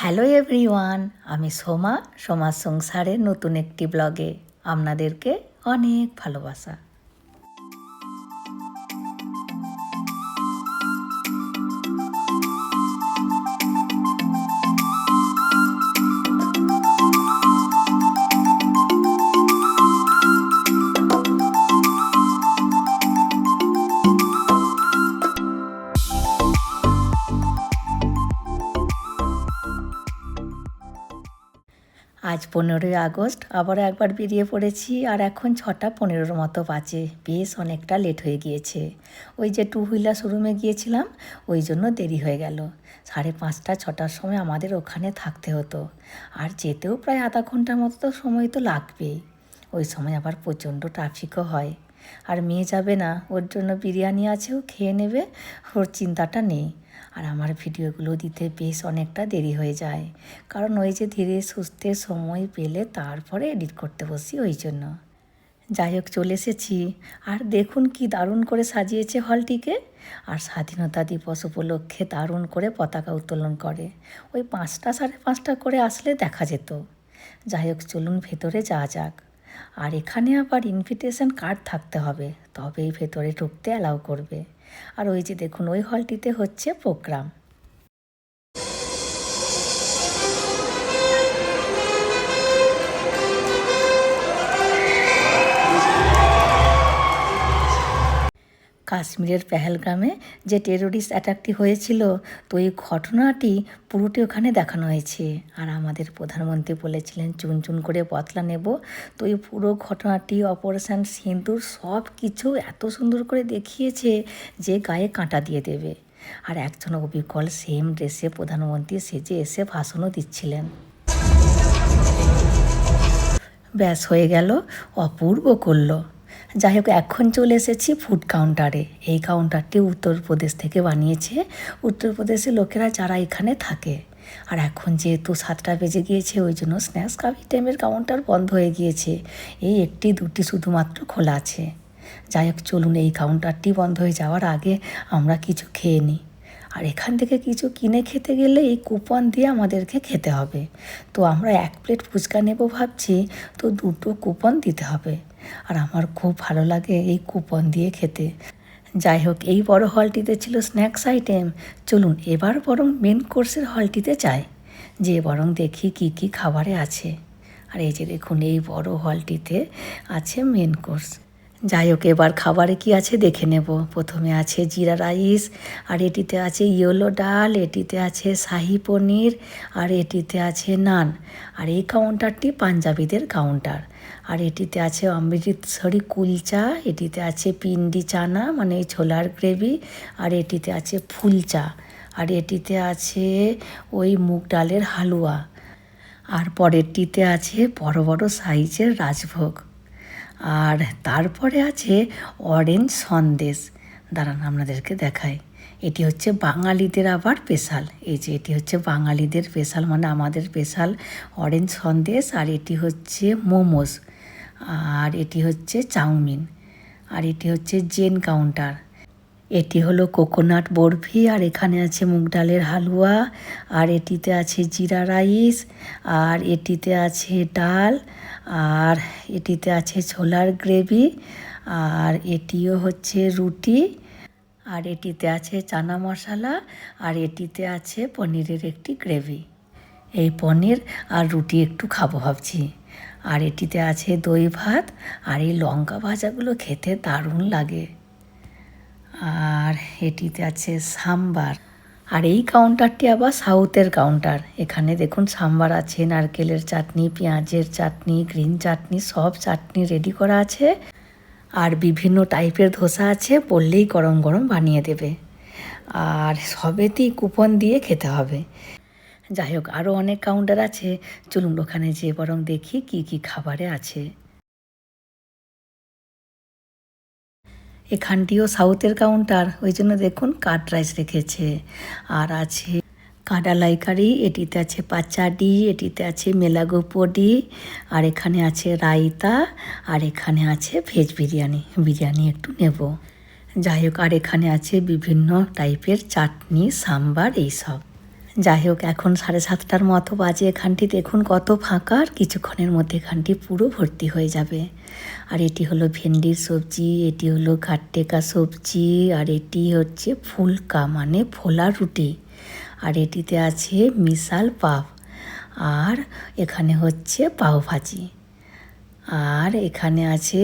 Hello everyone আমি সোমা সোমা সংসারের নতুন একটি ব্লগে আপনাদেরকে অনেক ভালোবাসা। পনেরোই আগস্ট আবার একবার বেরিয়ে পড়েছি আর এখন ছটা পনেরোর মতো বাজে। বেশ অনেকটা লেট হয়ে গিয়েছে। ওই যে টু হুইলার শোরুমে গিয়েছিলাম, ওই জন্য দেরি হয়ে গেল। সাড়ে পাঁচটা, ছটার সময় আমাদের ওখানে থাকতে হতো। আর যেতেও প্রায় আধা ঘণ্টার মতো তো সময় তো লাগবেই। ওই সময় আবার প্রচণ্ড ট্রাফিকও হয়। আর মেয়ে যাবে না, ওর জন্য বিরিয়ানি আছেও খেয়ে নেবে, ওর চিন্তাটা নেই। আর আমার ভিডিওগুলো দিতে বেশ অনেকটা দেরি হয়ে যায়। কারণ ওই যে ধীরে সুস্থে সময় পেলে তারপরে এডিট করতে বসি ওই জন্য। যাই হোক, চলে এসেছি। আর দেখুন কি দারুণ করে সাজিয়েছে হলটিকে। আর স্বাধীনতা দিবস উপলক্ষে দারুণ করে পতাকা উত্তোলন করে। ওই পাঁচটা সাড়ে পাঁচটা করে আসলে দেখা যেত। যাই হোক, চলুন ভেতরে যাওয়া যাক। আর এখানে আবার ইনভিটেশন কার্ড থাকতে হবে। তবেই ভেতরে ঢুকতে অ্যালাউ করবে। আর ওই যে দেখুন ওই হলটিতে হচ্ছে প্রোগ্রাম। কাশ্মীরের পেহেলগ্রামে যে টেরোরিস্ট অ্যাটাকটি হয়েছিল, তো এই ঘটনাটি পুরোটি ওখানে দেখানো হয়েছে। আর আমাদের প্রধানমন্ত্রী বলেছিলেন, চুন চুন করে বদলা নেব। তো এই পুরো ঘটনাটি অপারেশান সিন্দুর সব কিছু এত সুন্দর করে দেখিয়েছে যে গায়ে কাঁটা দিয়ে দেবে। আর একজন অবিকল সেম ড্রেসে প্রধানমন্ত্রী সেজে এসে ভাষণও দিচ্ছিলেন। ব্যাস হয়ে গেল, অপূর্ব করল। যাই হোক, এখন চলে এসেছি ফুড কাউন্টারে এই কাউন্টারটি উত্তরপ্রদেশ থেকে বানিয়েছে। উত্তরপ্রদেশের লোকেরা যারা এখানে থাকে। আর এখন যেহেতু সাতটা বেজে গিয়েছে, ওই জন্য স্ন্যাক্স কাফি টাইমের কাউন্টার বন্ধ হয়ে গিয়েছে। এই একটি, দুটি শুধুমাত্র খোলা আছে। যাই হোক, চলুন এই কাউন্টারটি বন্ধ হয়ে যাওয়ার আগে আমরা কিছু খেয়ে নিই। আর এখান থেকে কিছু কিনে খেতে গেলে এই কুপন দিয়ে আমাদেরকে খেতে হবে। তো আমরা এক প্লেট ফুচকা নেব ভাবছি, তো দুটো কুপন দিতে হবে। আর আমার খুব ভালো লাগে এই কুপন দিয়ে খেতে। যাই হোক, এই বড় হলটিতে ছিল স্ন্যাক্স আইটেম। চলুন, এবার বরং মেন কোর্সের হলটিতে যাই, যে বরং দেখি কি কি খাবারে আছে। আর এই যে দেখুন, এই বড় হলটিতে আছে মেন কোর্স। যাই হোক, এবার খাবারে কি আছে দেখে নেব। প্রথমে আছে জিরা রাইস, আর এটিতে আছে ইয়েলো ডাল, এটিতে আছে শাহি পনির, আর এটিতে আছে নান। আর এই কাউন্টারটি পাঞ্জাবিদের কাউন্টার আর এটিতে আছে অমৃতসরি কুলচা, এটিতে আছে পিন্ডি চানা মানে ছোলার গ্রেভি, আর এটিতে আছে ফুল চা আর এটিতে আছে ওই মুগ ডালের হালুয়া। আর পরেরটিতে আছে বড় বড় সাইজের রাজভোগ। আর তারপরে আছে অরেঞ্জ সন্দেশ। দাঁড়ান, আপনাদেরকে দেখাই। এটি হচ্ছে বাঙালিদের আবার স্পেশাল এই যে, এটি হচ্ছে বাঙালিদের স্পেশাল মানে আমাদের স্পেশাল অরেঞ্জ সন্দেশ, আর এটি হচ্ছে মোমোস, আর এটি হচ্ছে চাউমিন, আর এটি হচ্ছে জেন কাউন্টার। এটি হলো কোকোনাট বরফি, আর এখানে আছে মুগ ডালের হালুয়া, আর এটিতে আছে জিরা রাইস, আর এটিতে আছে ডাল আর এটিতে আছে ছোলার গ্রেভি, আর এটিও হচ্ছে রুটি, আর এটিতে আছে চানা মশলা, আর এটিতে আছে পনিরের একটি গ্রেভি। এই পনির আর রুটি একটু খাব ভাবছি। আর এটিতে আছে দই ভাত, আর এই লঙ্কা ভাজাগুলো খেতে দারুণ লাগে। আর এটিতে আছে সাম্বার। আর এই কাউন্টারটি আবার সাউথের কাউন্টার এখানে দেখুন, সাম্বার আছে, নারকেলের চাটনি, পেঁয়াজের চাটনি গ্রিন চাটনি, সব চাটনি রেডি করা আছে। আর বিভিন্ন টাইপের ধোসা আছে, বললেই গরম গরম বানিয়ে দেবে। আর সবেতেই কুপন দিয়ে খেতে হবে। যাই হোক আরও অনেক কাউন্টার আছে। চলুন ওখানে যেয়ে বরং দেখি কি কি খাবারে আছে। এখানটিও সাউথের কাউন্টার। ওই জন্য দেখুন কাট রাইস রেখেছে। আর আছে কাডালাই কারি এটিতে আছে পাচাডি, এটিতে আছে মেলাগো পডি, আর এখানে আছে রায়তা, আর এখানে আছে ভেজ বিরিয়ানি। বিরিয়ানি একটু নেব। যাই হোক, আর এখানে আছে বিভিন্ন টাইপের চাটনি, সাম্বার, এইসব। যাই হোক, এখন সাড়ে সাতটার মতো বাজে। এখানটি দেখুন কত ফাঁকা, আর কিছুক্ষণের মধ্যে এখানটি পুরো ভর্তি হয়ে যাবে। আর এটি হলো ভেন্ডির সবজি, এটি হলো ঘাটটেকা সবজি, আর এটি হচ্ছে ফুলকা মানে ফোলা রুটি। আর এটিতে আছে মিশাল পাপ আর এখানে হচ্ছে পাও ভাজি আর এখানে আছে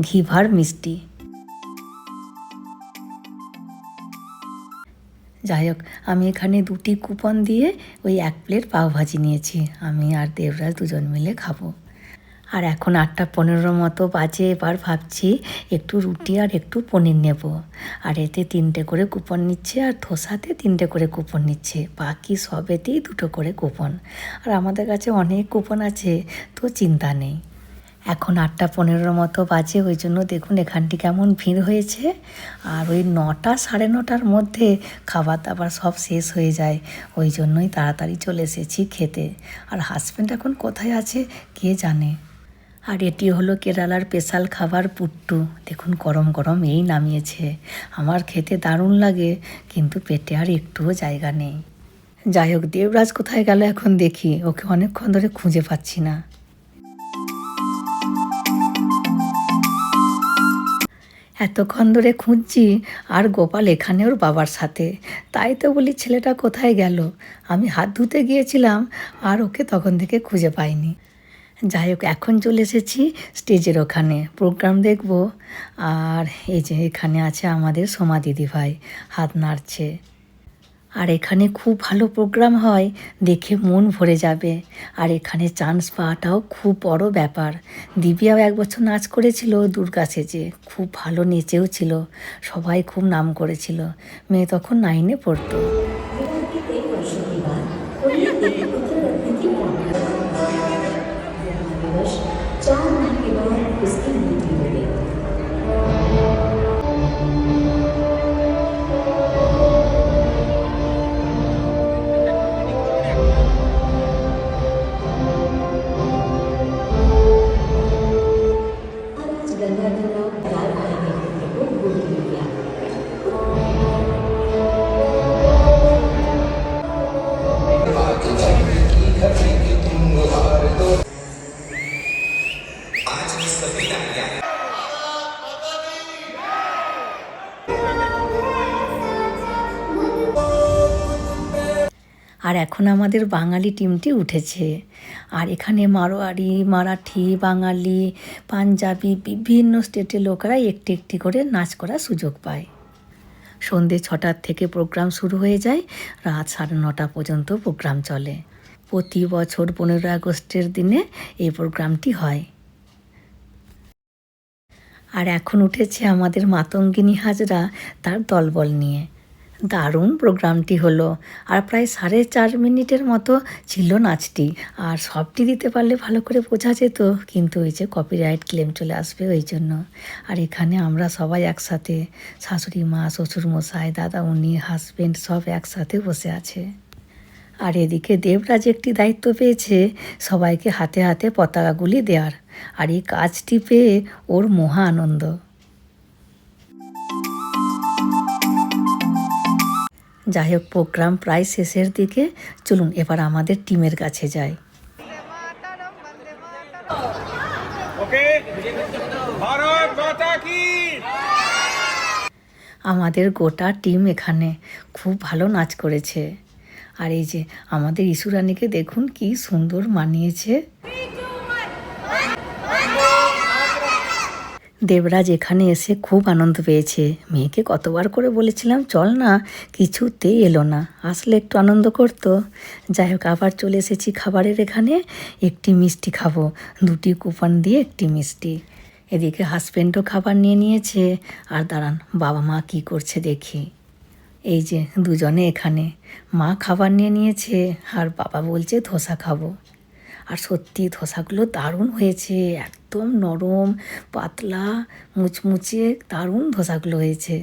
ঘিভার মিষ্টি। যাই হোক আমি এখানে দুটি কুপন দিয়ে ওই এক প্লেট পাওভাজি নিয়েছি। আমি আর দেবরাজ দুজন মিলে খাব। আর এখন আটটা পনেরো মতো বাজে, এবার ভাবছি একটু রুটি আর একটু পনির নেব। আর এতে তিনটে করে কুপন নিচ্ছে আর ধোসাতে তিনটে করে কুপন নিচ্ছে। বাকি সবেতেই দুটো করে কুপন। আর আমাদের কাছে অনেক কুপন আছে, তো চিন্তা নেই। এখন আটটা পনেরোর মতো বাজে, ওই জন্য দেখুন এখানটি কেমন ভিড় হয়েছে। আর ওই নটা সাড়ে নটার মধ্যে খাবার দাবার সব শেষ হয়ে যায়, ওই জন্যই তাড়াতাড়ি চলে এসেছি খেতে। আর হাজব্যান্ড এখন কোথায় আছে কে জানে? আর এটি হলো কেরালার স্পেশাল খাবার পুট্টু। দেখুন গরম গরম এই নামিয়েছে। আমার খেতে দারুণ লাগে, কিন্তু পেটে আর একটুও জায়গা নেই। যাই হোক, দেবরাজ কোথায় গেল এখন দেখি, ওকে অনেকক্ষণ ধরে খুঁজে পাচ্ছি না। এতক্ষণ ধরে খুঁজছি, আর গোপাল এখানে ওর বাবার সাথে। তাই তো বলি, ছেলেটা কোথায় গেল? আমি হাত ধুতে গিয়েছিলাম, আর ওকে তখন থেকে খুঁজে পাইনি। যাই হোক, এখন চলে এসেছি স্টেজের ওখানে। প্রোগ্রাম দেখব। আর এই যে এখানে আছে আমাদের সোমা দিদি ভাই হাত নাড়ছে। আর এখানে খুব ভালো প্রোগ্রাম হয়, দেখে মন ভরে যাবে। আর এখানে চান্স পাওয়াটাও খুব বড় ব্যাপার। দিবিয়াও এক বছর নাচ করেছিল দুর্গা সেজে, খুব ভালো নেচেও ছিল, সবাই খুব নাম করেছিল। মেয়ে তখন নাইনে পড়তো। এখন আমাদের বাঙালি টিমটি উঠেছে। আর এখানে মারোয়ারি মারাঠি, বাঙালি, পাঞ্জাবি বিভিন্ন স্টেটের লোকেরা একটি একটি করে নাচ করার সুযোগ পায়। সন্ধে ছটার থেকে প্রোগ্রাম শুরু হয়ে যায়, রাত সাড়ে নটা পর্যন্ত প্রোগ্রাম চলে। প্রতি বছর পনেরোই আগস্টের দিনে এই প্রোগ্রামটি হয়। আর এখন উঠেছে আমাদের মাতঙ্গিনী হাজরা তার দলবল নিয়ে। দারুণ প্রোগ্রামটি হলো। আর প্রায় সাড়ে চার মিনিটের মতো ছিল নাচটি। আর সবটি দিতে পারলে ভালো করে বোঝা যেত, কিন্তু ওই যে কপিরাইট ক্লেম চলে আসবে ওই জন্য। আর এখানে আমরা সবাই একসাথে, শাশুড়ি মা শ্বশুর মশাই দাদা, উনি হাজবেন্ড সব একসাথে বসে আছে। আর এদিকে দেবরাজ একটি দায়িত্ব পেয়েছে সবাইকে হাতে হাতে পতাকাগুলি দেওয়ার আর এই কাজটি পেয়ে ওর মহা আনন্দ। যাই হোক প্রোগ্রাম প্রায় শেষের দিকে। চলুন এবার আমাদের টিমের কাছে যাই। আমাদের গোটা টিম এখানে খুব ভালো নাচ করেছে। আর এই যে আমাদের ইসুরানিকে দেখুন কি সুন্দর মানিয়েছে। দেবরাজ এখানে এসে খুব আনন্দ পেয়েছে। মেয়েকে কতবার করে বলেছিলাম, চল না, কিছুতেই এলো না। আসলে একটু আনন্দ করতো। যাই হোক, আবার চলে এসেছি খাবারের এখানে। একটি মিষ্টি খাব। দুটি কুপন দিয়ে একটি মিষ্টি। এদিকে হাজব্যান্ডও খাবার নিয়ে নিয়েছে। আর দাঁড়ান, বাবা মা কি করছে দেখি। এই যে দুজনে এখানে। মা খাবার নিয়ে নিয়েছে, আর বাবা বলছে ধোসা খাব। আর সত্যি ধোসাগুলো দারুণ হয়েছে, একদম নরম, পাতলা, মুচমুচে দারুণ ধোসাগুলো হয়েছে।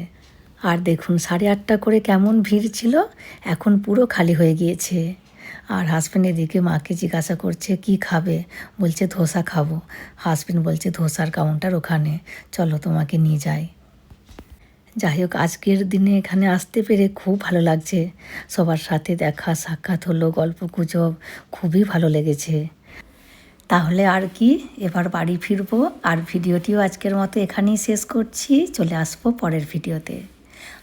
আর দেখুন, সাড়ে আটটা করে কেমন ভিড় ছিল, এখন পুরো খালি হয়ে গিয়েছে। আর হাজব্যান্ড এদিকে মাকে জিজ্ঞাসা করছে, কি খাবে? বলছে, ধোসা খাব। হাজব্যান্ড বলছে, ধোসার কাউন্টার ওখানে। চলো তোমাকে নিয়ে যাই। যাই হোক, আজকের দিনে এখানে আসতে পেরে খুব ভালো লাগছে। সবার সাথে দেখা, সাক্ষাৎ হলো, গল্প গুজব খুবই ভালো লেগেছে। তাহলে আর কি, এবার বাড়ি ফিরবো। আর ভিডিওটিও আজকের মতো এখানেই শেষ করছি। চলে আসব পরের ভিডিওতে।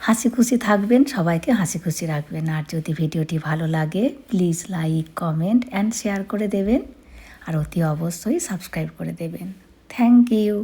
হাসি খুশি থাকবেন, সবাইকে হাসি খুশি রাখবেন। আর যদি ভিডিওটি ভালো লাগে please like comment and share করে দেবেন। আর অতি অবশ্যই সাবস্ক্রাইব করে দেবেন। Thank you